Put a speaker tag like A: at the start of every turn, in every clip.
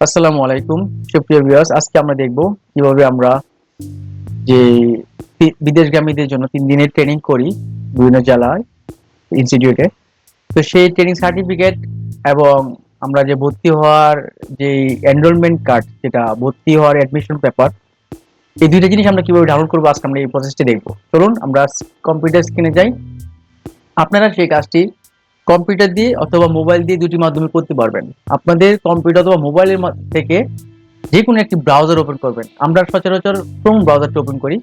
A: আসসালামু আলাইকুম, সুপ্রিয় ভিউয়ার্স আজকে আমরা দেখব কীভাবে আমরা যে বিদেশগামীদের জন্য তিন দিনের ট্রেনিং করি বিভিন্ন জেলায় ইনস্টিটিউটে তো সেই ট্রেনিং সার্টিফিকেট এবং আমরা যে ভর্তি হওয়ার যে এনরোলমেন্ট কার্ড যেটা ভর্তি হওয়ার অ্যাডমিশন পেপার এই দুইটা জিনিস আমরা কীভাবে ডাউনলোড করব আজকে আমরা এই প্রসেসটি দেখব। চলুন, আমরা কম্পিউটার স্ক্রিনে যাই। আপনারা সেই কাজটি কম্পিউটার দিয়ে অথবা মোবাইল দিয়ে দুটি মাধ্যমে করতে পারবেন। আপনাদের কম্পিউটার অথবা মোবাইলের থেকে যে কোনো একটি ব্রাউজার ওপেন করবেন। আমরা সচরাচর ক্রোম ব্রাউজারটা ওপেন করি।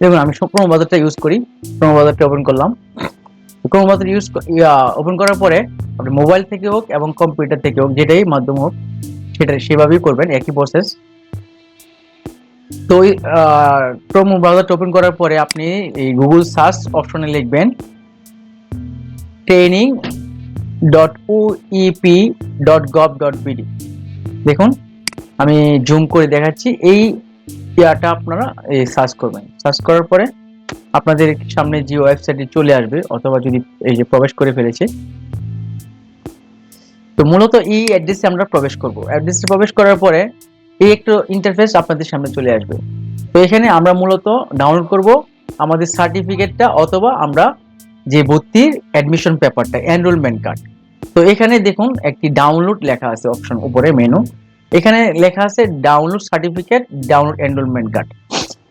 A: দেখুন, আমি ক্রোম ব্রাউজারটা ইউজ করি। ক্রোম ব্রাউজারটা ওপেন করলাম। ক্রোম ব্রাউজার ইউজ ওপেন করার পরে আপনি মোবাইল থেকে হোক এবং কম্পিউটার থেকে হোক, যেটাই মাধ্যম হোক, সেটা সেভাবেই করবেন, একই প্রসেস তো ক্রোম ব্রাউজারটা ওপেন করার পরে আপনি এই গুগল সার্চ অপশনে লিখবেন। Training dot OEP dot gov dot BD দেখুন, আমি জুম করে দেখাচ্ছি। এই ইয়াটা আপনারা, এই সার্চ করবেন। সার্চ করার পরে আপনাদের সামনে যে ওয়েবসাইটে চলে আসবে, অথবা যদি এই যে প্রবেশ করে ফেলেছে, তো মূলত এই অ্যাড্রেসে আমরা প্রবেশ করব। অ্যাড্রেসে প্রবেশ করার পরে এই একটু ইন্টারফেস আপনাদের সামনে চলে আসবে। তো এখানে আমরা মূলত ডাউনলোড করব আমাদের সার্টিফিকেটটা অথবা আমরা যে ভর্তির অ্যাডমিশন পেপারটা এনরোলমেন্ট কার্ড তো এখানে দেখুন, একটি ডাউনলোড লেখা আছে অপশন উপরে মেনু এখানে লেখা আছে download certificate download enrolment card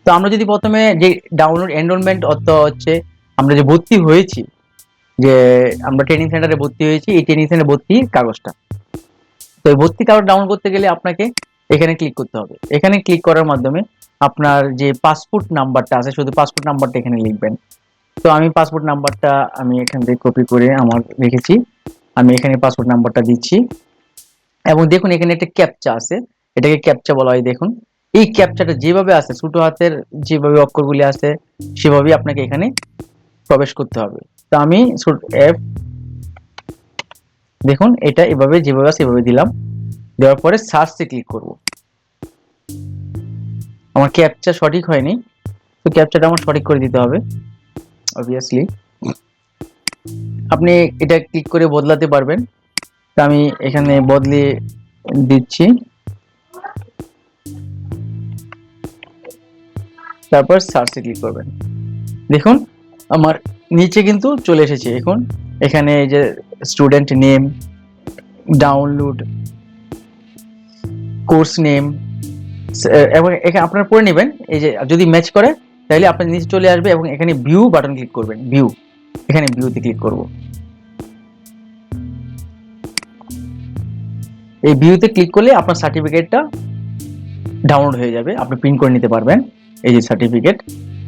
A: তো আমরা যদি প্রথমে যে ডাউনলোড এনরোলমেন্ট অর্থ হচ্ছে, আমরা যে ভর্তি হয়েছি, যে আমরা ট্রেনিং সেন্টারে ভর্তি হয়েছি, এই ট্রেনিং সেন্টারে ভর্তির কাগজটা। তো এই ভর্তি কাগজ ডাউনলোড করতে গেলে আপনাকে এখানে ক্লিক করতে হবে। এখানে ক্লিক করার মাধ্যমে আপনার যে পাসপোর্ট নাম্বারটা আছে, শুধু পাসপোর্ট নাম্বারটা এখানে লিখবেন। তো আমি পাসপোর্ট নাম্বারটা আমি এখান থেকে কপি করে আমার রেখেছি। আমি এখানে পাসপোর্ট নাম্বারটা দিচ্ছি। এবং দেখুন, এখানে একটা ক্যাপচা আছে। এটাকে ক্যাপচা বলা হয়, দেখুন। এই ক্যাপচাটা যেভাবে আছে ছোট হাতের যেভাবে অক্ষরগুলি আছে সেভাবেই আপনাকে এখানে প্রবেশ করতে হবে। তো আমি এফ দেখুন, এটা এভাবে যেভাবে আছে এভাবে দিলাম। দেওয়ার পরে সার্চে ক্লিক করব। আমার ক্যাপচা সঠিক হয়নি। তো ক্যাপচাটা আমার সঠিক করে দিতে হবে। অবভিয়াসলি আপনি এটা ক্লিক করে বদলাতে পারবেন। তো আমি এখানে বদলে দিচ্ছি। তারপর সার্চে ক্লিক করবেন। দেখুন, আমার নিচে কিন্তু চলে এসেছে। এখন এখানে এই যে student name download course name এবং এখানে আপনারা পড়ে নেবেন। এই যে যদি ম্যাচ করে তাহলে আপনার নিচে চলে আসবে এবং এখানে ভিউ বাটন ক্লিক করবেন ভিউ এখানে ভিউতে ক্লিক করব। এই ভিউতে ক্লিক করলে আপনার সার্টিফিকেটটা ডাউনলোড হয়ে যাবে, আপনি প্রিন্ট করে নিতে পারবেন। এই যে সার্টিফিকেট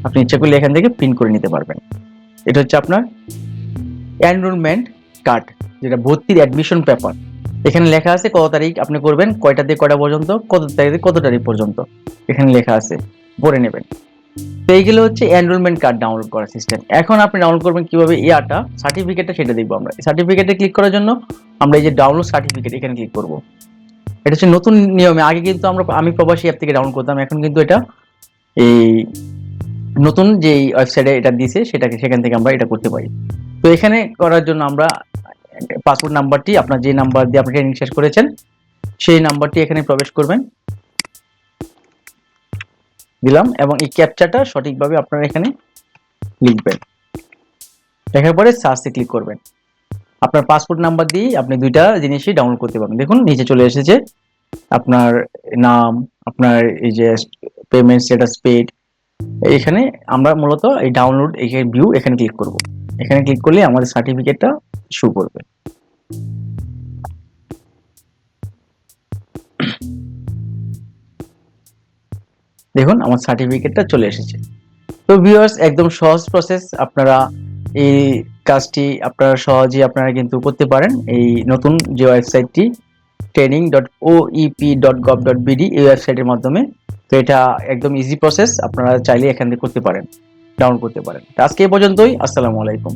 A: আপনি ইচ্ছা করলে এখান থেকে প্রিন্ট করে নিতে পারবেন। এটা হচ্ছে আপনার এনরোলমেন্ট কার্ড যেটা ভর্তির অ্যাডমিশন পেপার এখানে লেখা আছে কত তারিখ আপনি করবেন, কয়টা থেকে কয়টা পর্যন্ত, কত তারিখ থেকে কত তারিখ পর্যন্ত। এখানে লেখা আছে, পড়ে নেবেন। তো এইগুলো হচ্ছে এনরোলমেন্ট কার্ড ডাউনলোড করার সিস্টেম এখন আপনি ডাউনলোড করবেন কীভাবে? ইয়াটা সার্টিফিকেটটা সেটা দেখব আমরা। সার্টিফিকেটে ক্লিক করার জন্য আমরা এই যে ডাউনলোড সার্টিফিকেট এখানে ক্লিক করব। এটা হচ্ছে নতুন নিয়মে। আগে কিন্তু আমরা, আমি প্রবাসী অ্যাপ থেকে ডাউনলোড করতাম। এখন কিন্তু এটা এই নতুন যে ওয়েবসাইটে এটা দিয়েছে সেটাকে সেখান থেকে আমরা এটা করতে পারি। তো এখানে করার জন্য আমরা পাসপোর্ট নাম্বারটি আপনার যে নাম্বার দিয়ে আপনি ট্রেনিং শেষ করেছেন, সেই নাম্বারটি এখানে প্রবেশ করবেন। দিলাম এবং এই ক্যাপচাটা সঠিকভাবে আপনারা এখানে লিখবেন। লেখার পরে সার্চে ক্লিক করবেন। আপনার পাসপোর্ট নাম্বার দিয়ে আপনি দুইটা জিনিসই ডাউনলোড করতে পারবেন। দেখুন, নিচে চলে এসেছে আপনার নাম, আপনার এই যে পেমেন্ট স্ট্যাটাস পেড এখানে আমরা মূলত এই ডাউনলোড এখানে ভিউ এখানে ক্লিক করব। এখানে ক্লিক করলে আমাদের সার্টিফিকেটটা শো করবে। দেখুন, আমার সার্টিফিকেটটা চলে এসেছে। তো ভিউয়ার্স একদম সহজ প্রসেস আপনারা এই কাজটি আপনারা সহজেই আপনারা কিন্তু করতে পারেন। এই নতুন যে ওয়েবসাইটটি training dot O EP dot gov dot BD এই ওয়েবসাইটের মাধ্যমে। তো এটা একদম ইজি প্রসেস আপনারা চাইলে এখান থেকে করতে পারেন ডাউনলোড করতে পারেন। আজকে এই পর্যন্তই, আসসালামু আলাইকুম।